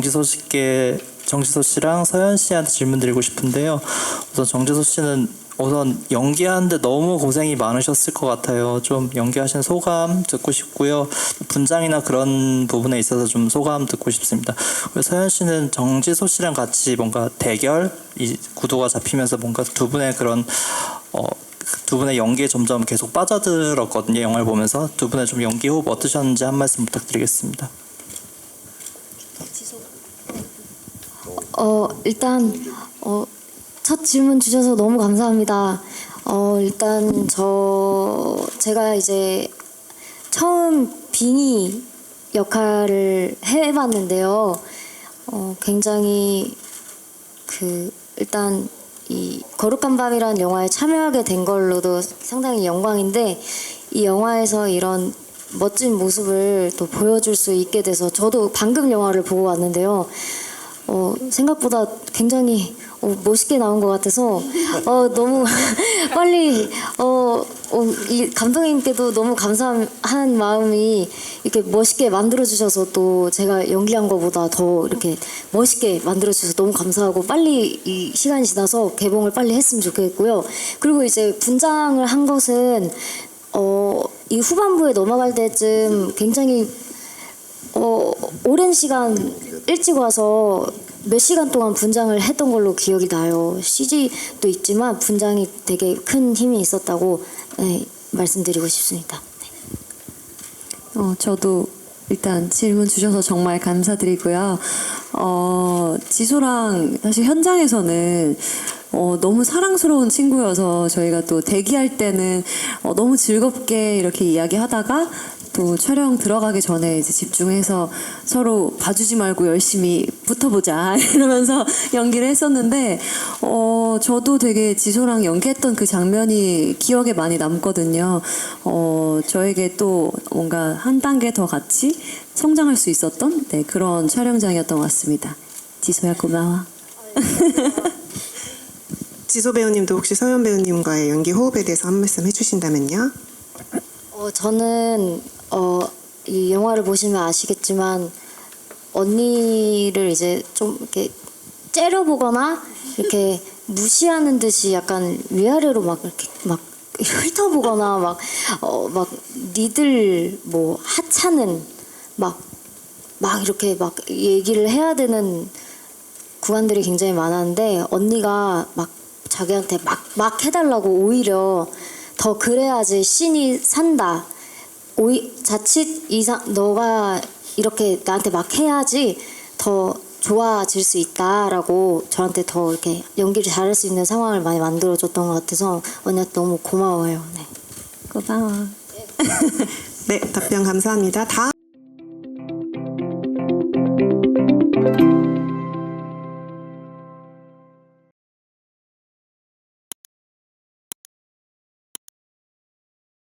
정지소 씨께 정지소 씨랑 서현 씨한테 질문 드리고 싶은데요. 우선 정지소 씨는 우선 연기하는데 너무 고생이 많으셨을 것 같아요. 좀 연기하신 소감 듣고 싶고요. 분장이나 그런 부분에 있어서 좀 소감 듣고 싶습니다. 서현 씨는 정지소 씨랑 같이 뭔가 대결 이 구도가 잡히면서 뭔가 두 분의 그런 어, 두 분의 연기에 점점 계속 빠져들었거든요. 영화를 보면서 두 분의 좀 연기 호흡 어떠셨는지 한 말씀 부탁드리겠습니다. 어, 일단 어, 첫 질문 주셔서 너무 감사합니다. 어, 일단 저 제가 이제 처음 빙의 역할을 해봤는데요. 어, 굉장히 그 일단 이 거룩한 밤이라는 영화에 참여하게 된 걸로도 상당히 영광인데 이 영화에서 이런 멋진 모습을 또 보여줄 수 있게 돼서 저도 방금 영화를 보고 왔는데요. 어, 생각보다 굉장히 어, 멋있게 나온 것 같아서 어, 너무 빨리 어, 어, 이 감독님께도 너무 감사한 마음이 이렇게 멋있게 만들어 주셔서 또 제가 연기한 것보다 더 이렇게 멋있게 만들어 주셔서 너무 감사하고 빨리 이 시간이 지나서 개봉을 빨리 했으면 좋겠고요. 그리고 이제 분장을 한 것은 어, 이 후반부에 넘어갈 때쯤 굉장히 어, 오랜 시간 일찍 와서 몇 시간 동안 분장을 했던 걸로 기억이 나요. CG도 있지만 분장이 되게 큰 힘이 있었다고 네, 말씀드리고 싶습니다. 어, 저도 일단 질문 주셔서 정말 감사드리고요. 어, 지소랑 사실 현장에서는 어, 너무 사랑스러운 친구여서 저희가 또 대기할 때는 어, 너무 즐겁게 이렇게 이야기하다가 또 촬영 들어가기 전에 이제 집중해서 서로 봐주지 말고 열심히 붙어보자 이러면서 연기를 했었는데 어 저도 되게 지소랑 연기했던 그 장면이 기억에 많이 남거든요. 어 저에게 또 뭔가 한 단계 더 같이 성장할 수 있었던 네, 그런 촬영장이었던 것 같습니다. 지소야 고마워. 지소 배우님도 혹시 서현 배우님과의 연기 호흡에 대해서 한 말씀 해주신다면요? 어, 저는 어, 이 영화를 보시면 아시겠지만 언니를 이제 좀 이렇게 째려보거나 이렇게 무시하는 듯이 약간 위아래로 막 이렇게 막 훑어보거나 막 어, 막 니들 뭐 하찮은 막 막 이렇게 막 얘기를 해야 되는 구간들이 굉장히 많았는데 언니가 막 자기한테 막, 막 해달라고 오히려 더 그래야지 씬이 산다. 오히, 자칫 이상 너가 이렇게 나한테 막 해야지 더 좋아질 수 있다라고 저한테 더 이렇게 연기를 잘할 수 있는 상황을 많이 만들어줬던 것 같아서 언니한테 너무 고마워요. 네. 고마워. 네, 답변 감사합니다. 다음